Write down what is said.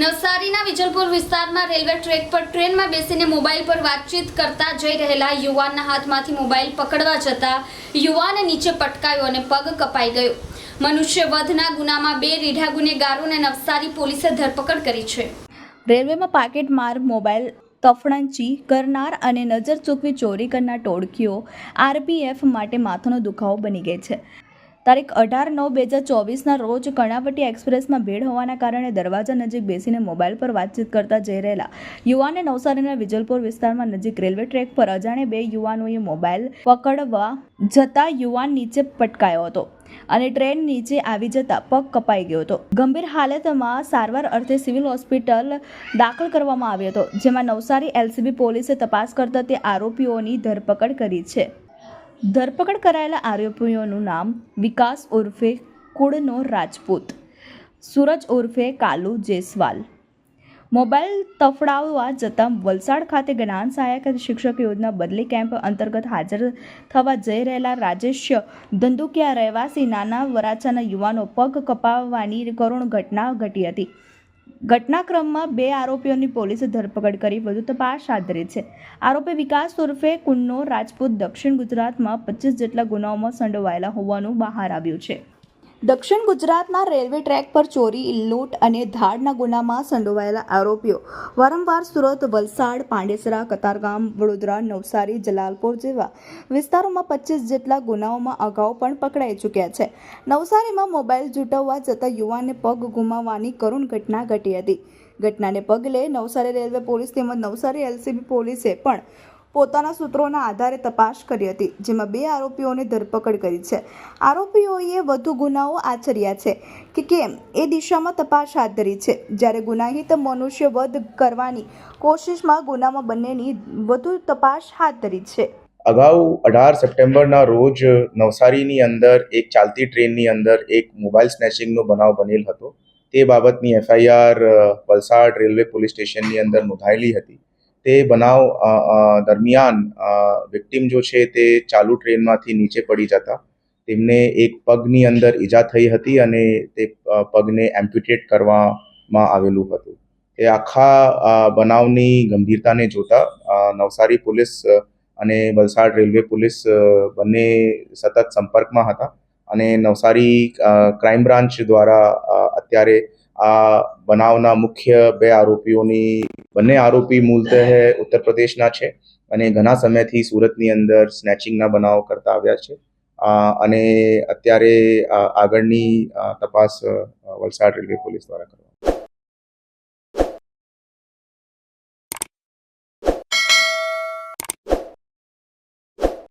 નવસારીના વિજલપુર વિસ્તારમાં railway track પર ટ્રેનમાં બેસીને મોબાઈલ પર વાતચીત કરતા જઈ રહેલા યુવાનના હાથમાંથી મોબાઈલ પકડવા જતા યુવાન નીચે પટકાયો અને પગ કપાઈ ગયો. મનુષ્ય વધના ગુનામાં બે રીઢા ગુનેગારોને નવસારી પોલીસે ધરપકડ કરી છે. રેલવેમાં પાકેટ માર મોબાઈલ, તફણંચી, કરનાર અને નજર ચૂકવી ચોરી કરનાર ટોળકીઓ આરપીએફ માટે માથાનો દુખાવો બની ગઈ છે. તારીખ અઢાર નવ બે હજાર ચોવીસના રોજ કર્ણાવટી એક્સપ્રેસમાં ભીડ હોવાના કારણે દરવાજા નજીક બેસીને મોબાઈલ પર વાતચીત કરતા જઈ રહેલા યુવાને નવસારીના વિજલપુર વિસ્તારમાં નજીક રેલવે ટ્રેક પર અજાણે બે યુવાનોએ મોબાઈલ પકડવા જતા યુવાન નીચે પટકાયો હતો અને ટ્રેન નીચે આવી જતા પગ કપાઈ ગયો હતો. ગંભીર હાલતમાં સારવાર અર્થે સિવિલ હોસ્પિટલ દાખલ કરવામાં આવ્યો હતો, જેમાં નવસારી એલસીબી પોલીસે તપાસ કરતા તે આરોપીઓની ધરપકડ કરી છે. ધરપકડ કરાયેલા આરોપીઓનું નામ વિકાસ ઉર્ફે કુળનો રાજપૂત, સૂરજ ઉર્ફે કાલુ જેસવાલ. મોબાઈલ તફડાવવા જતાં વલસાડ ખાતે જ્ઞાન સહાયક શિક્ષક યોજના બદલી કેમ્પ અંતર્ગત હાજર થવા જઈ રહેલા રાજેશ ધંધુકિયા રહેવાસી નાના વરાછાના યુવાનો પગ કપાવવાની કરુણ ઘટના ઘટી હતી. ઘટનાક્રમમાં બે આરોપીઓની પોલીસે ધરપકડ કરી, વધુ તપાસ હાથ ધરી છે. આરોપી વિકાસ ઉર્ફે કુન્નો રાજપૂત દક્ષિણ ગુજરાતમાં પચીસ જેટલા ગુનાઓમાં સંડોવાયેલા હોવાનું બહાર આવ્યું છે. દક્ષિણ ગુજરાતના રેલવે ટ્રેક પર ચોરી, લૂંટ અને ધાડના ગુનામાં સંડોવાયેલા આરોપીઓ. વારંવાર સુરત, વલસાડ, પાંડેસરા, કતારગામ, વડોદરા, નવસારી, જલાલપોર જેવા વિસ્તારોમાં પચીસ જેટલા ગુનાઓમાં અગાઉ પણ પકડાઈ ચૂક્યા છે. નવસારીમાં મોબાઈલ જૂટવવા જતાં યુવાનને પગ ગુમાવવાની કરુણ ઘટના ઘટી હતી. ઘટનાને પગલે નવસારી રેલવે પોલીસ તેમજ નવસારી એલસીબી પોલીસે પણ પોતાના સૂત્રોના આધારે તપાસ કરી હતી, જેમાં બે આરોપીઓને ધરપકડ કરી છે. આરોપીઓએ વધુ ગુનાઓ આચર્યા છે કે કેમ એ દિશામાં તપાસ હાથ ધરી છે. જ્યારે ગુનાહિત મનુષ્ય વધ કરવાની કોશિશમાં ગુનામાં બંનેની વધુ તપાસ હાથ ધરી છે. અગાઉ અઢાર સપ્ટેમ્બરના રોજ નવસારીની અંદર એક ચાલતી ટ્રેનની અંદર એક મોબાઈલ સ્નેચિંગનો બનાવ બનેલ હતો. તે બાબતની એફઆઈઆર વલસાડ રેલવે પોલીસ સ્ટેશનની અંદર નોંધાયેલી હતી. તે બનાવ દરમિયાન વિક્ટિમ જો છે તે ચાલુ ટ્રેનમાંથી નીચે પડી જતા. તેમને એક પગની અંદર ઈજા થઈ હતી અને તે પગને એમ્પ્યુટેટ કરવામાં આવેલું હતું. એ આખા બનાવની ગંભીરતાને જોતા નવસારી પોલીસ અને વલસાડ રેલવે પોલીસ બંને સતત સંપર્કમાં હતા અને નવસારી ક્રાઇમ બ્રાન્ચ દ્વારા અત્યારે આ બનાવના મુખ્ય બે આરોપીઓની બંને આરોપી મૂળતઃ ઉત્તર પ્રદેશના છે અને ઘણા સમયથી સુરતની અંદર સ્નેચિંગના બનાવ કરતા આવ્યા છે. અને અત્યારે આગળની તપાસ વલસાડ રેલવે પોલીસ દ્વારા કરવામાં